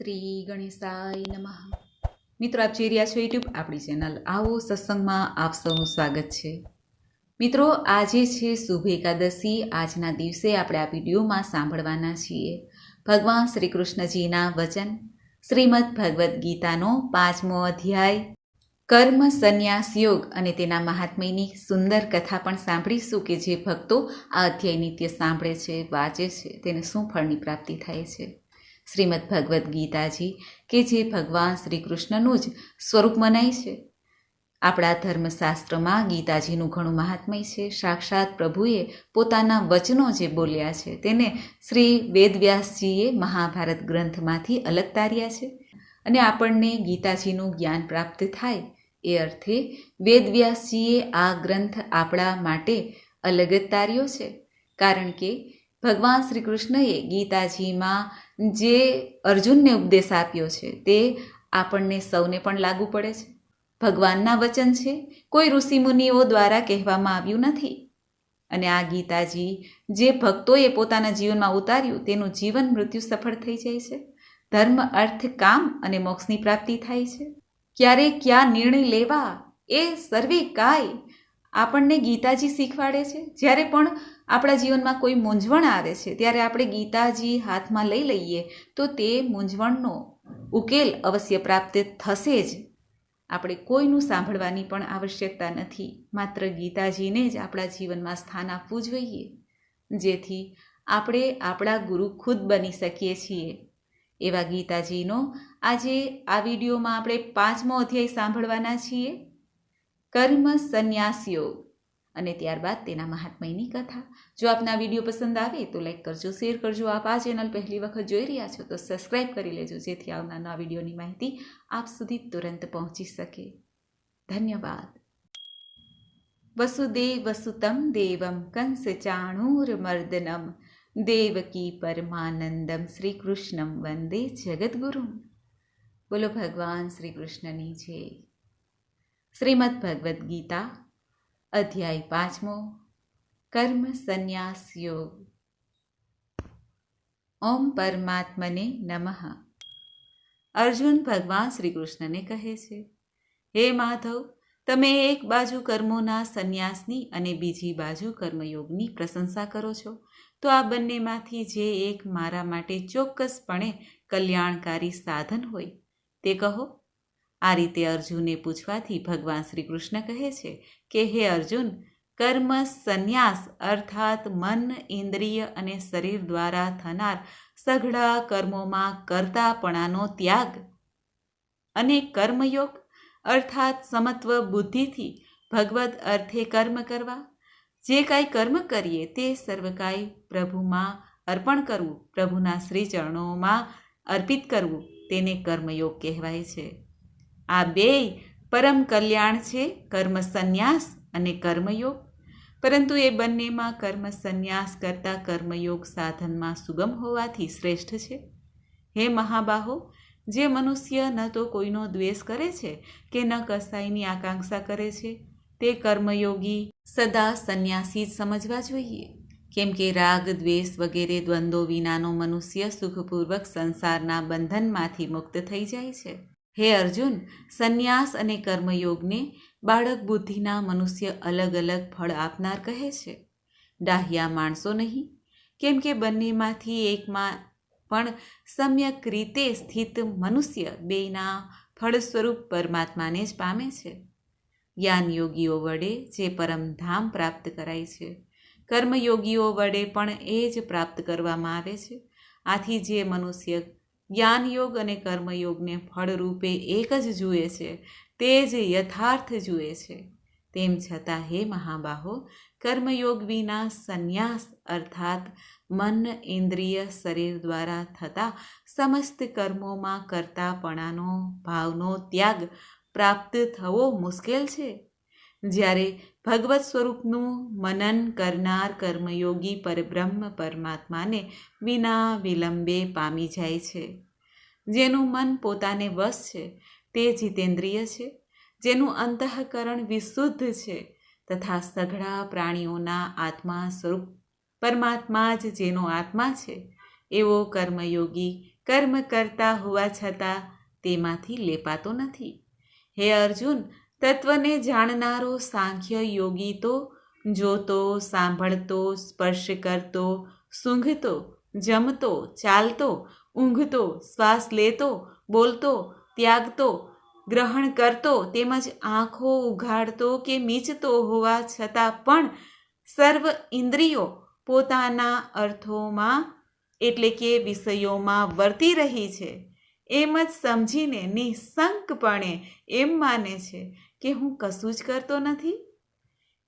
શ્રી ગણેશાય નમઃ. મિત્રો, આપ જોઈ રહ્યા છો યુટ્યુબ આપણી ચેનલ આવો સત્સંગમાં આપ સૌનું સ્વાગત છે. મિત્રો, આજે છે શુભ એકાદશી. આજના દિવસે આપણે આ વિડીયોમાં સાંભળવાના છીએ ભગવાન શ્રી કૃષ્ણજીના વચન. શ્રીમદ ભગવદ્ ગીતાનો પાંચમો અધ્યાય. કર્મ સંન્યાસ યોગ અને તેના મહાત્મ્યની સુંદર કથા પણ સાંભળીશું કે જે ભક્તો આ અધ્યાય નિત્ય સાંભળે છે, વાંચે છે, તેને શું ફળની પ્રાપ્તિ થાય છે. શ્રીમદ ભગવદ્ ગીતાજી કે જે ભગવાન શ્રી કૃષ્ણનું જ સ્વરૂપ મનાય છે. આપણા ધર્મશાસ્ત્રમાં ગીતાજીનું ઘણું મહાત્મય છે. સાક્ષાત પ્રભુએ પોતાના વચનો જે બોલ્યા છે તેને શ્રી વેદવ્યાસજીએ મહાભારત ગ્રંથમાંથી અલગ તાર્યા છે. અને આપણને ગીતાજીનું જ્ઞાન પ્રાપ્ત થાય એ અર્થે વેદવ્યાસજીએ આ ગ્રંથ આપણા માટે અલગ જ તાર્યો છે. કારણ કે ભગવાન શ્રી કૃષ્ણએ ગીતાજીમાં જે અર્જુનને ઉપદેશ આપ્યો છે, તે આપણને સૌને પણ લાગુ પડે છે. ભગવાનના વચન છે, કોઈ ઋષિમુનિઓ દ્વારા કહેવામાં આવ્યું નથી. અને આ ગીતાજી જે ભક્તોએ પોતાના જીવનમાં ઉતાર્યું, તેનું જીવન મૃત્યુ સફળ થઈ જાય છે. ધર્મ, અર્થ, કામ અને મોક્ષની પ્રાપ્તિ થાય છે. ક્યારે ક્યાં નિર્ણય લેવા એ સર્વે કાય આપણને ગીતાજી શીખવાડે છે. જ્યારે પણ આપણા જીવનમાં કોઈ મૂંઝવણ આવે છે, ત્યારે આપણે ગીતાજી હાથમાં લઈ લઈએ, તો તે મૂંઝવણનો ઉકેલ અવશ્ય પ્રાપ્ત થશે જ. આપણે કોઈનું સાંભળવાની પણ આવશ્યકતા નથી, માત્ર ગીતાજીને જ આપણા જીવનમાં સ્થાન આપવું જોઈએ. જેથી આપણે આપણા ગુરુ ખુદ બની શકીએ છીએ. એવા ગીતાજીનો આજે આ વિડીયોમાં આપણે પાંચમો અધ્યાય સાંભળવાના છીએ. કર્મ સંન્યાસ યોગ અને ત્યારબાદ તેના મહાત્મયની કથા. જો આપના વીડિયો પસંદ આવે તો લાઈક કરજો, શેર કરજો. આપ આ ચેનલ પહેલી વખત જોઈ રહ્યા છો તો સબસ્ક્રાઈબ કરી લેજો, જેથી આવનારના વિડીયોની માહિતી આપ સુધી તુરંત પહોંચી શકે. ધન્યવાદ. વસુદેવ વસુતમ દેવમ કંસ ચાણૂરમર્દનમ દેવકી પરમાનંદમ શ્રી કૃષ્ણમ વંદે જગદગુરુ બોલો ભગવાન શ્રી કૃષ્ણની જય. શ્રીમદ ભગવદ્ ગીતા અધ્યાય પાંચમો, કર્મ સંન્યાસ યોગ ઓમ પરમાત્મને નમઃ. અર્જુન ભગવાન શ્રી કૃષ્ણને કહે છે, હે માધવ, તમે એક બાજુ કર્મોના સંન્યાસની અને બીજી બાજુ કર્મયોગની પ્રશંસા કરો છો, તો આ બંનેમાંથી જે એક મારા માટે ચોક્કસપણે કલ્યાણકારી સાધન હોય, તે કહો. આ રીતે અર્જુને પૂછવાથી ભગવાન શ્રી કૃષ્ણ કહે છે કે, હે અર્જુન, કર્મ સંન્યાસ અર્થાત મન, ઇન્દ્રિય અને શરીર દ્વારા થનાર સઘળા કર્મોમાં કરતાપણાનો ત્યાગ અને કર્મયોગ અર્થાત સમત્વ બુદ્ધિથી ભગવત અર્થે કર્મ કરવા. જે કાંઈ કર્મ કરીએ તે સર્વ કાંઈ પ્રભુમાં અર્પણ કરવું, પ્રભુના શ્રી ચરણોમાં અર્પિત કરવું, તેને કર્મયોગ કહેવાય છે. આ બેય પરમ કલ્યાણ છે, કર્મ સંન્યાસ અને કર્મયોગ. પરંતુ એ બંનેમાં કર્મ સંન્યાસ કરતાં કર્મયોગ સાધનમાં સુગમ હોવાથી શ્રેષ્ઠ છે. હે મહાબાહો, જે મનુષ્ય ન તો કોઈનો દ્વેષ કરે છે કે ન કસાઈની આકાંક્ષા કરે છે, તે કર્મયોગી સદા સંન્યાસી જ સમજવા જોઈએ. કેમ કે રાગ, દ્વેષ વગેરે દ્વંદ્વો વિનાનો મનુષ્ય સુખપૂર્વક સંસારના બંધનમાંથી મુક્ત થઈ જાય છે. હે અર્જુન, સંન્યાસ અને કર્મયોગને બાળક બુદ્ધિના મનુષ્ય અલગ અલગ ફળ આપનાર કહે છે. ડાહ્યા માણસો નહીં, કેમ કે બંનેમાંથી એકમાં પણ સમ્યક રીતે સ્થિત મનુષ્ય બેના ફળ સ્વરૂપ પરમાત્માને જ પામે છે. જ્ઞાન યોગીઓ વડે જે પરમધામ પ્રાપ્ત કરાય છે, કર્મયોગીઓ વડે પણ એ જ પ્રાપ્ત કરવામાં આવે છે. આથી જે મનુષ્ય જ્ઞાનયોગ અને કર્મયોગને ફળરૂપે એક જ જુએ છે, તે જ યથાર્થ જુએ છે. તેમ છતાં હે મહાબાહો, કર્મયોગ વિના સંન્યાસ અર્થાત મન ઇન્દ્રિય શરીર દ્વારા થતા સમસ્ત કર્મોમાં કરતાપણાનો, ભાવનો ત્યાગ પ્રાપ્ત થવો મુશ્કેલ છે? જ્યારે ભગવત સ્વરૂપનું મનન કરનાર કર્મયોગી પરબ્રહ્મ પરમાત્માને વિના વિલંબે પામી જાય છે. જેનું મન પોતાને વશ છે, તે જીતેન્દ્રિય છે. જેનું અંતઃકરણ વિશુદ્ધ છે તથા સઘળા પ્રાણીઓના આત્મા સ્વરૂપ પરમાત્મા જ જેનો આત્મા છે, એવો કર્મયોગી કર્મ કરતા હોવા છતાં તેમાંથી લેપાતો નથી. હે અર્જુન તત્વને જાણનારો સાંખ્ય યોગી તો જોતો, સાંભળતો, સ્પર્શ કરતો, સૂંઘતો, જમતો, ચાલતો, ઊંઘતો, શ્વાસ લેતો, બોલતો, ત્યાગતો, ગ્રહણ કરતો, તેમજ આંખો ઉઘાડતો કે મીચતો હોવા છતાં પણ સર્વ ઇન્દ્રિયો પોતાના અર્થોમાં એટલે કે વિષયોમાં વર્તી રહી છે. એમ જ સમજીને નિઃશંકપણે એમ માને છે કે હું કશું જ કરતો નથી.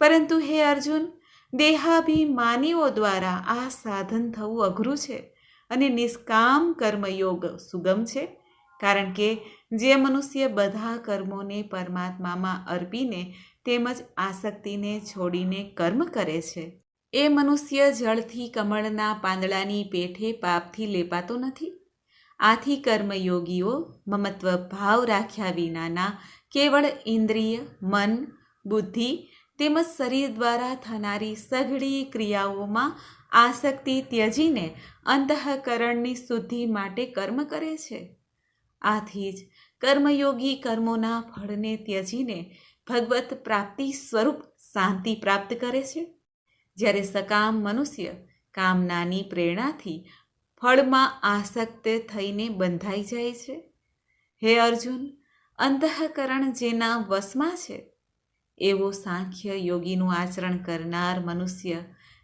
પરંતુ હે અર્જુન, દેહાભિમાનીઓ દ્વારા આ સાધન થવું અઘરું છે અને નિષ્કામ કર્મયોગ સુગમ છે, કારણ કે જે મનુષ્ય બધા કર્મોને પરમાત્મામાં અર્પીને તેમજ આસક્તિને છોડીને કર્મ કરે છે, એ મનુષ્ય જળથી કમળના પાંદડાની પેઠે પાપથી લેપાતો નથી. આથી કર્મયોગીઓ મમત્વ ભાવ રાખ્યા વિનાના કેવળ ઇન્દ્રિય, મન, બુદ્ધિ તેમજ શરીર દ્વારા થનારી સઘળી ક્રિયાઓમાં આસક્તિ ત્યજીને અંતઃકરણની શુદ્ધિ માટે કર્મ કરે છે. આથી જ કર્મયોગી કર્મોના ફળને ત્યજીને ભગવત પ્રાપ્તિ સ્વરૂપ શાંતિ પ્રાપ્ત કરે છે. જ્યારે સકામ મનુષ્ય કામનાની પ્રેરણાથી ફળમાં આસક્ત થઈને બંધાઈ જાય છે? હે અર્જુન, અંતઃકરણ જેના વશમાં છે? એવો સાંખ્ય યોગીનું આચરણ કરનાર મનુષ્ય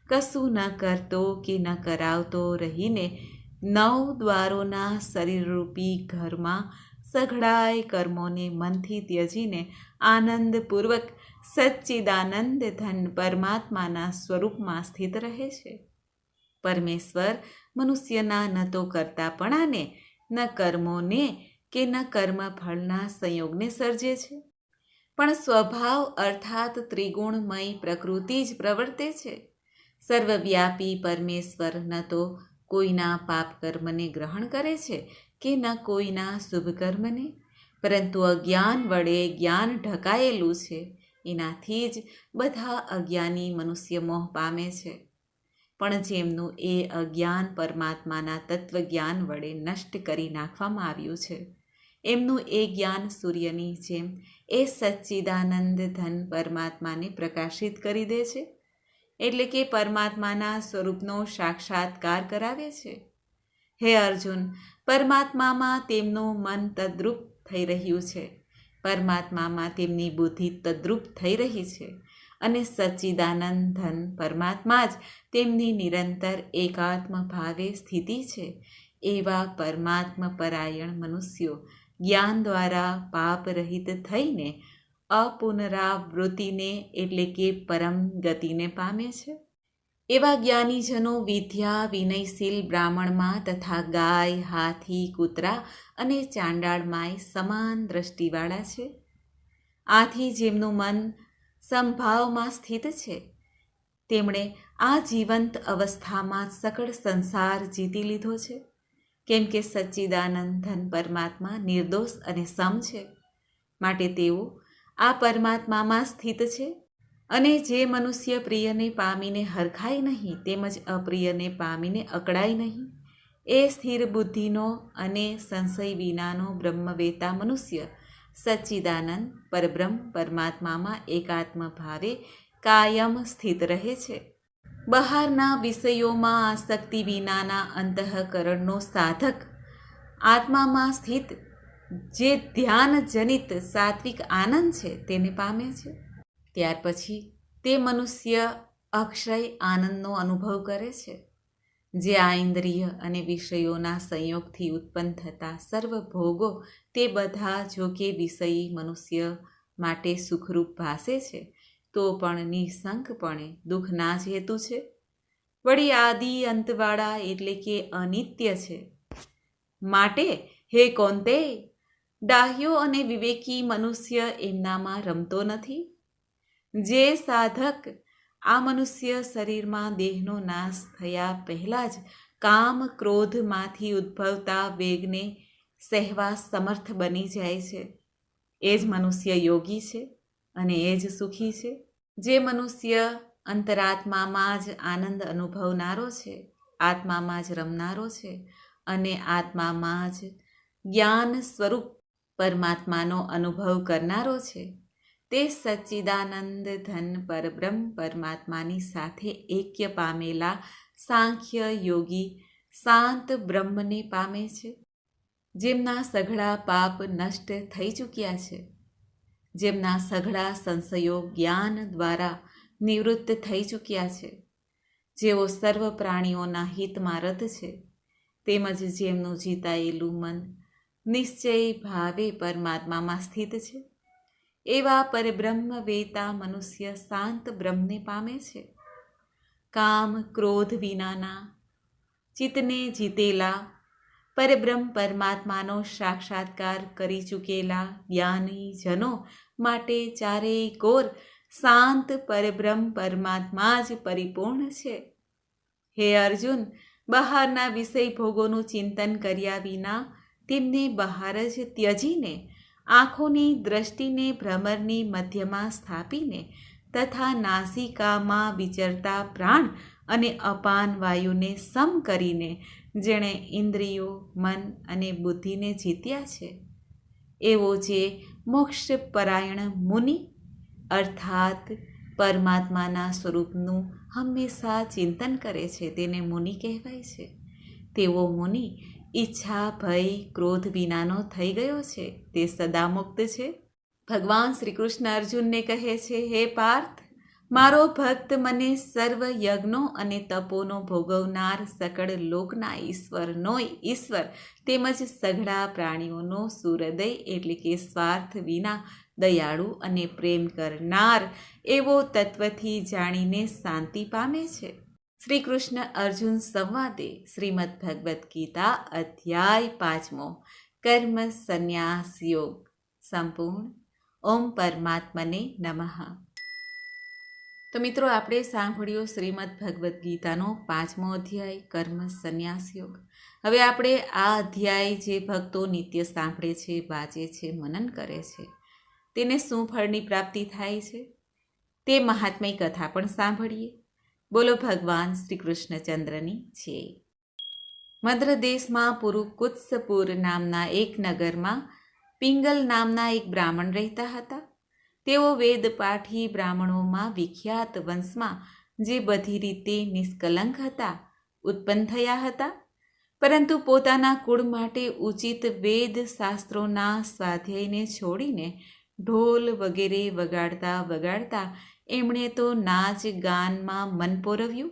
કશું ન કરતો કે ન કરાવતો રહીને નવ દ્વારોના શરીરરૂપી ઘરમાં સઘળાય કર્મોને મનથી ત્યજીને આનંદપૂર્વક સચ્ચિદાનંદ ધન પરમાત્માના સ્વરૂપમાં સ્થિત રહે છે. પરમેશ્વર મનુષ્યના ન તો કરતાપણાને ન કર્મોને કે ન કર્મફળના સંયોગને સર્જે છે. પણ સ્વભાવ અર્થાત ત્રિગુણમય પ્રકૃતિ જ પ્રવર્તે છે. સર્વવ્યાપી પરમેશ્વર ન તો કોઈના પાપ કર્મને ગ્રહણ કરે છે કે ન કોઈના શુભ કર્મને. પરંતુ અજ્ઞાન વડે જ્ઞાન ઢકાયેલું છે, એનાથી જ બધા અજ્ઞાની મનુષ્ય મોહ પામે છે. પણ જેમનું એ અજ્ઞાન પરમાત્માના તત્વજ્ઞાન વડે નષ્ટ કરી નાખવામાં આવ્યું છે. એમનું એ જ્ઞાન સૂર્યની જેમ એ સચ્ચિદાનંદ ધન પરમાત્માને પ્રકાશિત કરી દે છે. એટલે કે પરમાત્માના સ્વરૂપનો સાક્ષાત્કાર કરાવે છે. હે અર્જુન, પરમાત્મામાં તેમનું મન તદ્રુપ થઈ રહ્યું છે. પરમાત્મામાં તેમની બુદ્ધિ તદ્રુપ થઈ રહી છે. અને સચ્ચિદાનંદ ધન પરમાત્મા જ તેમની નિરંતર એકાત્મ ભાવે સ્થિતિ છે. એવા પરમાત્મ પરાયણ મનુષ્યો જ્ઞાન દ્વારા પાપ રહિત થઈને અપુનરાવૃત્તિને એટલે કે પરમ ગતિને પામે છે. એવા જ્ઞાનીજનો વિદ્યા વિનયશીલ બ્રાહ્મણમાં તથા ગાય, હાથી, કૂતરા અને ચાંડાળમાંય સમાન દ્રષ્ટિવાળા છે. આથી જેમનું મન સંભાવમાં સ્થિત છે. તેમણે આ જીવંત અવસ્થામાં સકળ સંસાર જીતી લીધો છે. કેમ કે સચ્ચિદાનંદ ધન પરમાત્મા નિર્દોષ અને સમ છે. માટે તેઓ આ પરમાત્મામાં સ્થિત છે. અને જે મનુષ્ય પ્રિયને પામીને હરખાય નહીં, તેમજ અપ્રિયને પામીને અકળાય નહીં, એ સ્થિર બુદ્ધિનો અને સંશય વિનાનો બ્રહ્મવેતા મનુષ્ય સચ્ચિદાનંદ પરબ્રહ્મ પરમાત્મામાં એકાત્મ ભાવે કાયમ સ્થિત રહે છે. બહારના વિષયોમાં આસક્તિ વિનાના અંતઃકરણનો સાધક, આત્મામાં સ્થિત જે ધ્યાનજનિત સાત્વિક આનંદ છે તેને પામે છે. ત્યાર પછી તે મનુષ્ય અક્ષય આનંદનો અનુભવ કરે છે. જે આ ઇન્દ્રિય અને વિષયોના સંયોગથી ઉત્પન્ન થતા સર્વ ભોગો તે બધા જો કે વિષયી મનુષ્ય માટે સુખરૂપ ભાસે છે, તો પણ નિસંકપણે દુઃખના જ હેતુ છે. વળી આદિ અંતવાળા એટલે કે અનિત્ય છે. માટે હે કોંતે, ડાહ્યો અને વિવેકી મનુષ્ય એમનામાં રમતો નથી. જે સાધક આ મનુષ્ય શરીરમાં દેહનો નાશ થયા પહેલાં જ કામ ક્રોધમાંથી ઉદ્ભવતા વેગને સહેવા સમર્થ બની જાય છે. એ જ મનુષ્ય યોગી છે અને એ જ સુખી છે. જે મનુષ્ય અંતરાત્મામાં જ આનંદ અનુભવનારો છે, આત્મામાં જ રમનારો છે અને આત્મામાં જ જ્ઞાન સ્વરૂપ પરમાત્માનો અનુભવ કરનારો છે. તે સચ્ચિદાનંદ ધન પરબ્રહ્મ પરમાત્માની સાથે એક્ય પામેલા સાંખ્ય યોગી શાંત બ્રહ્મને પામે છે. જેમના સઘળા પાપ નષ્ટ થઈ ચૂક્યા છે. જેમના સઘળા સંશયો જ્ઞાન દ્વારા નિવૃત્ત થઈ ચૂક્યા છે. જેઓ સર્વ પ્રાણીઓના હિતમાં રત છે. તેમજ જેમનું જીતાયેલું મન નિશ્ચય ભાવે પરમાત્મામાં સ્થિત છે. એવા પરબ્રહ્મ વેતા મનુષ્ય શાંત બ્રહ્મને પામે છે. કામ ક્રોધ વિનાના, ચિત્તને જીતેલા, પરબ્રહ્મ પરમાત્માનો સાક્ષાત્કાર કરી ચૂકેલા જ્ઞાની જનો માટે ચારેય કોર શાંત પરબ્રહ્મ પરમાત્મા જ પરિપૂર્ણ છે. હે અર્જુન, બહારના વિષય ભોગોનું ચિંતન કર્યા વિના તેમને બહાર જ ત્યજીને આંખોની દ્રષ્ટિને ભ્રમરની મધ્યમાં સ્થાપીને તથા નાસિકામાં વિચરતા પ્રાણ અને અપાન વાયુને સમ કરીને જેણે ઇન્દ્રિયો, મન અને બુદ્ધિને જીત્યા છે. એવો જે મોક્ષ પરાયણ મુનિ, અર્થાત પરમાત્માના સ્વરૂપનું હંમેશા ચિંતન કરે છે, તેને મુનિ કહેવાય છે. તેવો મુનિ ઈચ્છા, ભય, ક્રોધ વિનાનો થઈ ગયો છે. તે સદા મુક્ત છે. ભગવાન શ્રી કૃષ્ણ અર્જુનને કહે છે, હે પાર્થ, મારો ભક્ત મને સર્વ યજ્ઞો અને તપોનો ભોગવનાર સકળ લોકના ઈશ્વરનો ઈશ્વર તેમજ સઘળા પ્રાણીઓનો સુહૃદય એટલે કે સ્વાર્થ વિના દયાળુ અને પ્રેમ કરનાર એવો તત્વથી જાણીને શાંતિ પામે છે. શ્રી કૃષ્ણ અર્જુન સંવાદે શ્રીમદ ભગવદ્ ગીતા અધ્યાય પાંચમો. કર્મ સંન્યાસ યોગ. સંપૂર્ણ. ઓમ પરમાત્મને નમઃ. તો મિત્રો, આપણે સાંભળ્યો શ્રીમદ ભગવદ્ ગીતાનો પાંચમો અધ્યાય, કર્મ સંન્યાસ યોગ. હવે આપણે આ અધ્યાય જે ભક્તો નિત્ય સાંભળે છે, વાંચે છે, મનન કરે છે, તેને શું ફળની પ્રાપ્તિ થાય છે? તે મહાત્મય કથા પણ સાંભળીએ. બોલો ભગવાન શ્રી કૃષ્ણચંદ્રની છે. મદ્ર દેશમાં પુરુ કુત્સપુર નામના એક નગરમાં પિંગલ નામના એક બ્રાહ્મણ રહેતા હતા. તેઓ વેદપાઠી બ્રાહ્મણોમાં વિખ્યાત વંશમાં, જે બધી રીતે નિષ્કલંક હતા, ઉત્પન્ન થયા હતા. પરંતુ પોતાના કુળ માટે ઉચિત વેદ શાસ્ત્રોના સ્વાધ્યાયને છોડીને ઢોલ વગેરે વગાડતા વગાડતા એમણે તો નાચ ગાનમાં મન પોરવ્યું.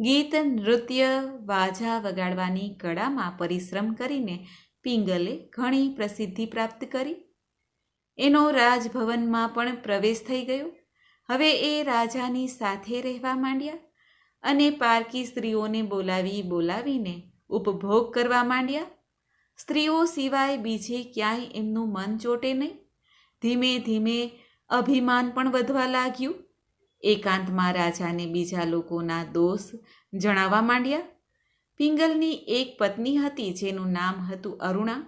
ગીત, નૃત્ય, વાજા વગાડવાની કળામાં પરિશ્રમ કરીને પિંગલે ઘણી પ્રસિદ્ધિ પ્રાપ્ત કરી. એનો રાજભવનમાં પણ પ્રવેશ થઈ ગયો. હવે એ રાજાની સાથે રહેવા માંડ્યા અને પારકી સ્ત્રીઓને બોલાવી બોલાવીને ઉપભોગ કરવા માંડ્યા. સ્ત્રીઓ સિવાય બીજે ક્યાંય એમનું મન ચોટે નહીં. ધીમે ધીમે અભિમાન પણ વધવા લાગ્યું. એકાંતમાં રાજાને બીજા લોકોના દોષ જણાવવા માંડ્યા. પિંગલની એક પત્ની હતી જેનું નામ હતું અરુણા.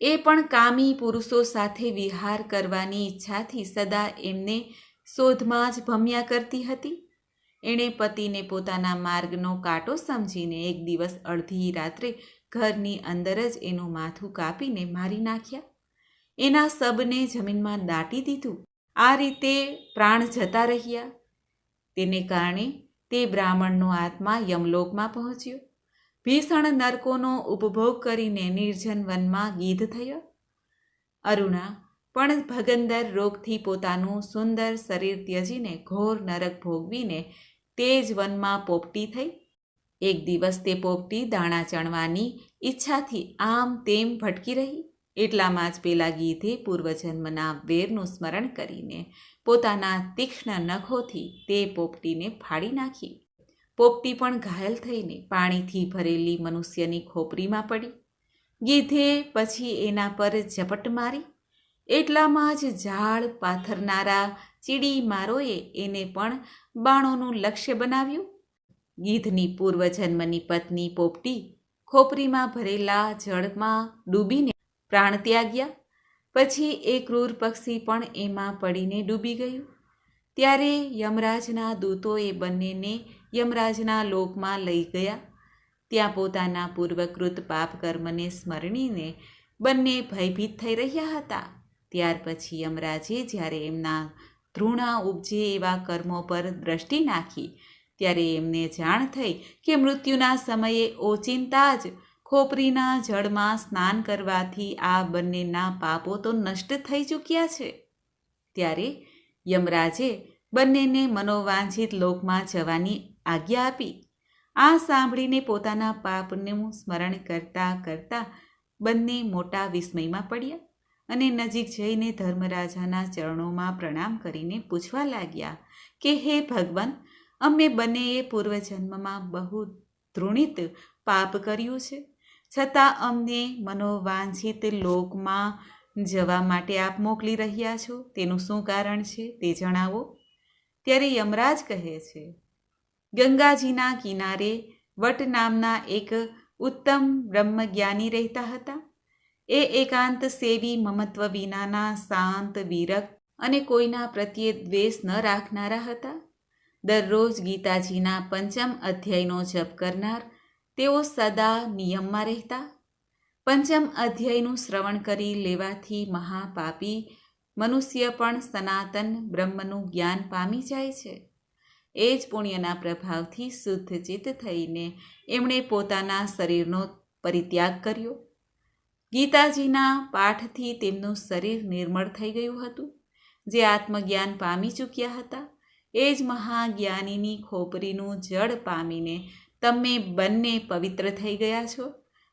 એ પણ કામી પુરુષો સાથે વિહાર કરવાની ઈચ્છાથી સદા એમને શોધમાં જ ભમ્યા કરતી હતી. એણે પતિને પોતાના માર્ગનો કાંટો સમજીને એક દિવસ અડધી રાત્રે ઘરની અંદર જ એનું માથું કાપીને મારી નાખ્યા. એના સબને જમીનમાં દાટી દીધું. આ રીતે પ્રાણ જતા રહ્યા. તેને કારણે તે બ્રાહ્મણનો આત્મા યમલોકમાં પહોંચ્યો. ભીષણ નરકોનો ઉપભોગ કરીને નિર્જન વનમાં ગીધ થયો. અરુણા પણ ભગંદર રોગથી પોતાનું સુંદર શરીર ત્યજીને ઘોર નરક ભોગવીને તે જ વનમાં પોપટી થઈ. એક દિવસ તે પોપટી દાણા ચણવાની ઈચ્છાથી આમ તેમ ભટકી રહી. એટલામાં જ પેલા ગીધે પૂર્વજન્મના વેરનું સ્મરણ કરીને પોતાના તીક્ષ્ણ નખોથી તે પોપટીને ફાડી નાખી. પોપટી પણ ઘાયલ થઈને પાણીથી ભરેલી મનુષ્યની ખોપરીમાં પડી. ગીધે પછી એના પર ઝપટ મારી. એટલામાં જ ઝાડ પાથરનારા ચીડી મારોએ એને પણ બાણોનું લક્ષ્ય બનાવ્યું. ગીધની પૂર્વજન્મની પત્ની પોપટી ખોપરીમાં ભરેલા જળમાં ડૂબીને પ્રાણ ત્યાગ્યા પછી એ ક્રૂર પક્ષી પણ એમાં પડીને ડૂબી ગયું. ત્યારે યમરાજના દૂતોએ બંનેને યમરાજના લોકમાં લઈ ગયા. ત્યાં પોતાના પૂર્વકૃત પાપ કર્મને સ્મરણીને બંને ભયભીત થઈ રહ્યા હતા. ત્યાર પછી યમરાજે જ્યારે એમના ધૃણા ઉપજે એવા કર્મો પર દ્રષ્ટિ નાખી, ત્યારે એમને જાણ થઈ કે મૃત્યુના સમયે ઓચિંતા જ ખોપરીના જળમાં સ્નાન કરવાથી આ બંનેના પાપો તો નષ્ટ થઈ ચૂક્યા છે. ત્યારે યમરાજે બંનેને મનોવાંછિત લોકમાં જવાની આજ્ઞા આપી. આ સાંભળીને પોતાના પાપનું સ્મરણ કરતા કરતા બંને મોટા વિસ્મયમાં પડ્યા અને નજીક જઈને ધર્મરાજાના ચરણોમાં પ્રણામ કરીને પૂછવા લાગ્યા કે, હે ભગવાન, અમે બંનેએ પૂર્વજન્મમાં બહુ ધૃણિત પાપ કર્યું છે. છતાં અમને મનોવાંછિત લોકમાં જવા માટે આપ મોકલી રહ્યા છો. તેનું શું કારણ છે તે જણાવો. ત્યારે યમરાજ કહે છે, ગંગાજીના કિનારે વટ નામના એક ઉત્તમ બ્રહ્મજ્ઞાની રહેતા હતા. એ એકાંત સેવી મમત્વ વિનાના શાંત વિરક્ત અને કોઈના પ્રત્યે દ્વેષ ન રાખનારા હતા. દરરોજ ગીતાજીના પંચમ અધ્યાયનો જપ કરનાર તેઓ સદા નિયમમાં રહેતા. પંચમ અધ્યાયનું શ્રવણ કરી લેવાથી મહાપાપી મનુષ્ય પણ સનાતન બ્રહ્મનું જ્ઞાન પામી જાય છે. એ જ પુણ્યના પ્રભાવથી શુદ્ધ ચિત્ત થઈને એમણે પોતાના શરીરનો પરિત્યાગ કર્યો. ગીતાજીના પાઠથી તેમનું શરીર નિર્મળ થઈ ગયું હતું. જે આત્મજ્ઞાન પામી ચૂક્યા હતા. એ જ મહાજ્ઞાનીની ખોપરીનું જળ પામીને તમે બંને પવિત્ર થઈ ગયા છો?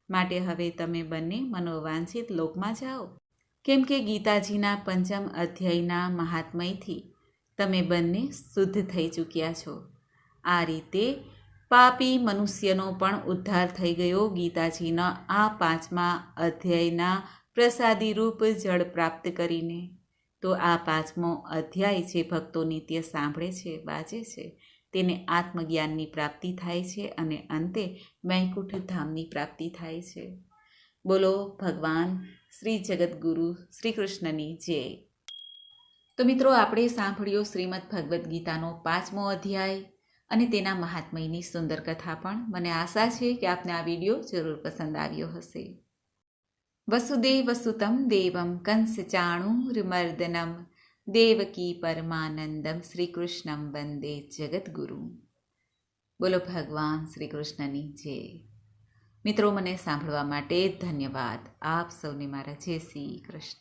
માટે હવે તમે બંને મનોવાંછિત લોકમાં જાઓ. કેમ કે ગીતાજીના પંચમ અધ્યાયના મહાત્મયથી તમે બંને શુદ્ધ થઈ ચૂક્યા છો. આ રીતે પાપી મનુષ્યનો પણ ઉદ્ધાર થઈ ગયો ગીતાજીના આ પાંચમા અધ્યાયના પ્રસાદી રૂપ જળ પ્રાપ્ત કરીને. તો આ પાંચમો અધ્યાય જે ભક્તો નિત્ય સાંભળે છે, વાંચે છે તેને આત્મજ્ઞાનની પ્રાપ્તિ થાય છે અને અંતે વૈકુંઠ ધામની પ્રાપ્તિ થાય છે. બોલો, ભગવાન શ્રી જગદગુરુ, શ્રી કૃષ્ણની જય. તો મિત્રો, આપણે સાંભળ્યો શ્રીમદ ભગવદ્ ગીતાનો પાંચમો અધ્યાય અને તેના મહાત્મયની સુંદર કથા પણ. મને આશા છે કે આપને આ વીડિયો જરૂર પસંદ આવ્યો હશે. વસુદેવ વસુતમ દેવમ કંસ ચાણુર્મર્દનમ દેવકી પરમાનંદમ શ્રી કૃષ્ણમ વંદે જગદગુરુ બોલો ભગવાન શ્રી કૃષ્ણની જય. મિત્રો, મને સાંભળવા માટે ધન્યવાદ. આપ સૌને મારા જય શ્રી કૃષ્ણ.